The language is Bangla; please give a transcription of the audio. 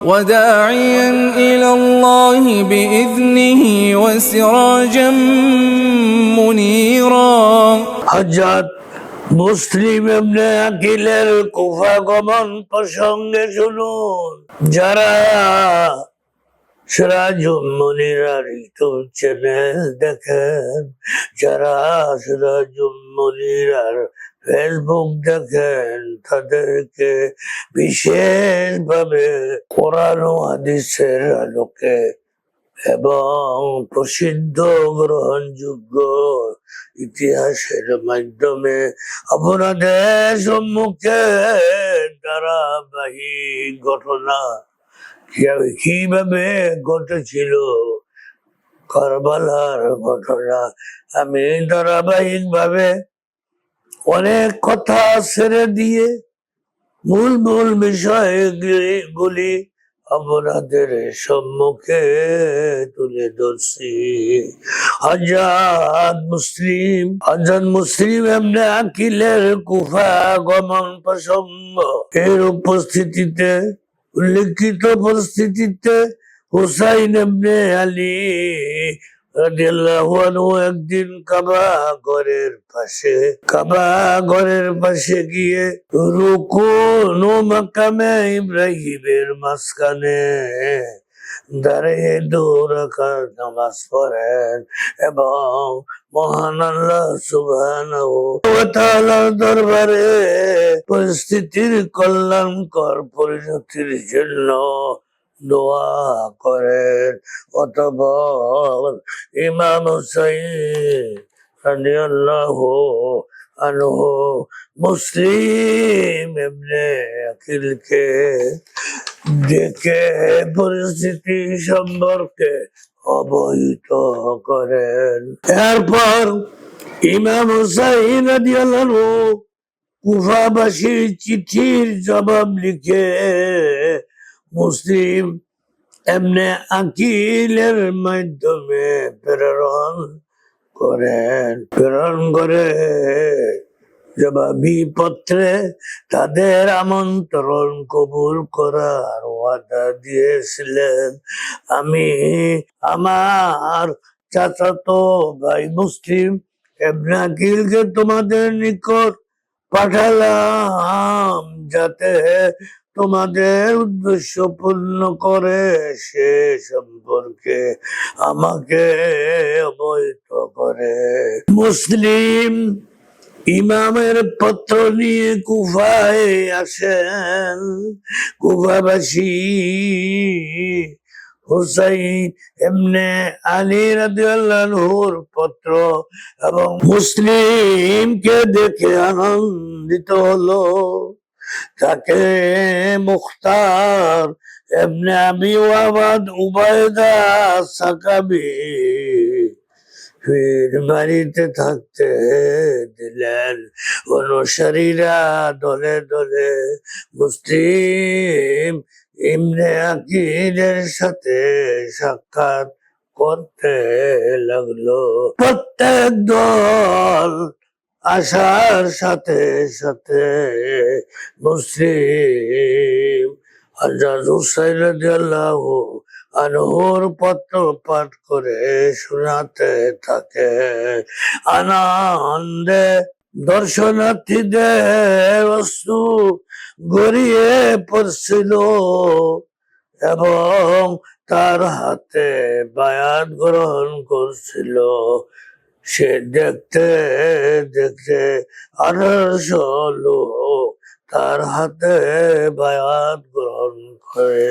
وداعيا إلى الله بإذنه وسراجا منيرا হজরত মুসলিম এমনি আকিলের কুফা গমন প্রসঙ্গে শুনুন যারা সিরাজুল মনিরার ইউটিউব চ্যানেল দেখেন। যারা সিরাজুল মনিরার ফেসবুক দেখেন, তাদেরকে বিশেষভাবে কোরআন হাদিসের আলোকে এবং প্রসিদ্ধ গ্রহণযোগ্য ইতিহাসের মাধ্যমে আপনাদের সম্মুখে ধারাবাহিক ঘটনা কিভাবে- ঘটেছিল? কারবালার ঘটনা। আমি ধারাবাহিক ভাবে অনেক কথা ছেড়ে দিয়ে মূল মূল বিষয়গুলি আপনাদের সম্মুখে তুলে ধরছি। আজাদ মুসলিম আজাদ মুসলিম এমনি আকিলের কুফা গমন প্রসঙ্গ। এর উপস্থিতিতে উল্লেখিত পরিস্থিতিতে হুসাইন এমনি আলী একদিন কাবা ঘরের পাশে, কাবা ঘরের পাশে গিয়ে রুকু নো মাকামে ইব্রাহিমের মাঝখানে দাঁড়িয়ে দু রাকাত নামাজ পড়েন এবং মহান আল্লাহ সুবহানাহু দরবারে পরিস্থিতির কল্যাণকর পরিণতির জন্য দোয়া করেন। অতঃপর ইমাম হুসাইন রাদিয়াল্লাহু আনহু মুসলিম ইবনে আকিলকে ডেকে পরিস্থিতি সম্পর্কে অবহিত করেন। এরপর ইমাম হুসাইন কুফাবাসীর চিঠির জবাব লিখে মুসলিম এমনি আকিলের মাধ্যমে প্রেরণ করেন। প্রেরণ করে পত্রে তাদের আমন্ত্রণ কবুল করার ওয়াদা দিয়েছিলেন। আমি আমার চাচাতো ভাই মুসলিম এমনি তোমাদের নিকট পাঠালাম যাতে তোমাদের উদ্দেশ্য পূর্ণ করে সে সম্পর্কে আমাকে অবহিত করে। মুসলিম ইমামের পত্র নিয়ে কুফায় আসেন। কুফাবাসী হুসাইন এমনে আলী রাদিয়াল্লাহুর পত্র এবং মুসলিমকে দেখে আনন্দিত হলো। তাকে মুখতার এমনি আমি ওয়াবাদ উবায়দা সাকাবি ফির বাড়িতে থাকতে দিলেন। অনুসারীরা দলে দলে মুসলিম ইমনে আকিদের সাথে সাক্ষাৎ করতে লাগল। প্রত্যেক দল আসার সাথে সাথে মুসলিম হজরত হুসাইন রাদিয়াল্লাহু আনহুর পত্র পাঠ করে শোনাতে থাকে। আনন্দে দর্শনার্থীদের বস্তু গড়িয়ে পড়ছিল এবং তার হাতে বায়াত গ্রহণ করছিল। সে দেখতে দেখতে আঠারোশো লোক তার হাতে বায়াত গ্রহণ করে।